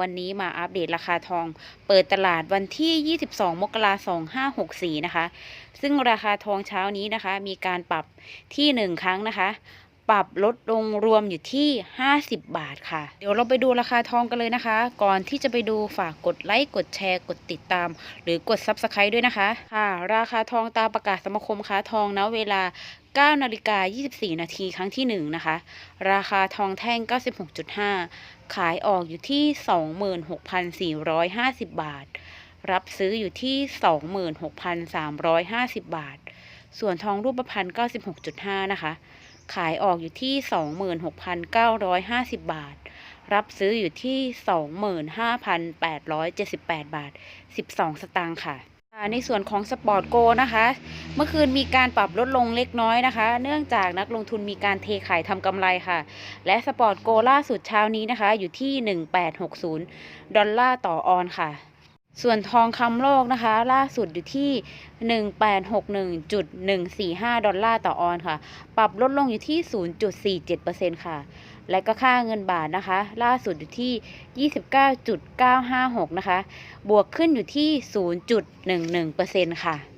วันนี้มาอัปเดตราคาทอง เปิดตลาดวันที่ 22 มกราคม 2564 นะคะ ซึ่งราคาทองเช้านี้นะคะ มีการปรับที่ 1 ครั้งนะคะ ปรับลดลงรวมอยู่ที่ 50 บาทค่ะ เดี๋ยวเราไปดูราคาทองกันเลยนะคะ ก่อนที่จะไปดูฝากกดไลค์กดแชร์กดติดตาม หรือกด Subscribe ด้วยนะคะค่ะ ราคาทองตามประกาศสมาคมค้าทองณเวลา9นาฬิกา24 นาทีครั้งที่ 1 นะคะ ราคาทองแท่ง 96.5 ขายออกอยู่ที่ 26,450 บาท รับซื้ออยู่ที่ 26,350 บาท ส่วนทองรูปพรรณ96.5 นะคะ ขายออกอยู่ที่ 26,950 บาท รับซื้ออยู่ที่ 25,878 บาท 12 สตางค์ค่ะ ในส่วนของสปอร์ตโกนะคะ เมื่อคืนมีการปรับลดลงเล็กน้อยนะคะ เนื่องจากนักลงทุนมีการเทขายทำกำไรค่ะ และสปอร์ตโกล่าสุดเช้านี้นะคะ อยู่ที่ 1860 ดอลลาร์ต่อออนค่ะ ส่วนทองคำโลกนะคะ ล่าสุดอยู่ที่ 1861.145 ดอลลาร์ต่อออนค่ะ ปรับลดลงอยู่ที่ 0.47%ค่ะ และก็ค่าเงินบาทนะคะ ล่าสุดอยู่ที่ 29.956 นะคะ บวกขึ้นอยู่ที่ 0.11%ค่ะ